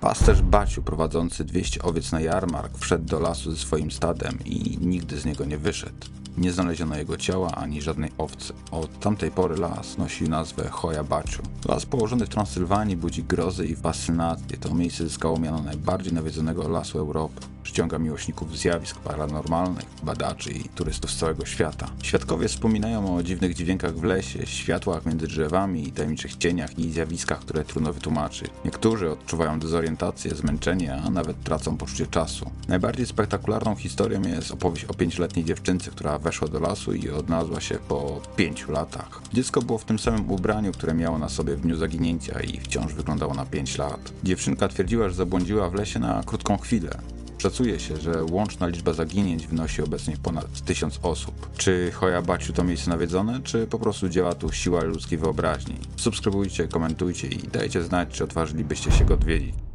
Pasterz Baciu prowadzący 200 owiec na jarmark wszedł do lasu ze swoim stadem i nigdy z niego nie wyszedł. Nie znaleziono jego ciała ani żadnej owcy. Od tamtej pory las nosi nazwę Hoja Baciu. Las położony w Transylwanii budzi grozy i fascynację. To miejsce zyskało miano najbardziej nawiedzonego lasu Europy. Przyciąga miłośników zjawisk paranormalnych, badaczy i turystów z całego świata. Świadkowie wspominają o dziwnych dźwiękach w lesie, światłach między drzewami, tajemniczych cieniach i zjawiskach, które trudno wytłumaczyć. Niektórzy odczuwają dezorientację, zmęczenie, a nawet tracą poczucie czasu. Najbardziej spektakularną historią jest opowieść o pięcioletniej dziewczynce, która weszła do lasu i odnalazła się po pięciu latach. Dziecko było w tym samym ubraniu, które miało na sobie w dniu zaginięcia i wciąż wyglądało na 5 lat. Dziewczynka twierdziła, że zabłądziła w lesie na krótką chwilę. Szacuje się, że łączna liczba zaginięć wynosi obecnie ponad tysiąc osób. Czy Hoja Baciu to miejsce nawiedzone, czy po prostu działa tu siła ludzkiej wyobraźni? Subskrybujcie, komentujcie i dajcie znać, czy odważylibyście się go odwiedzić.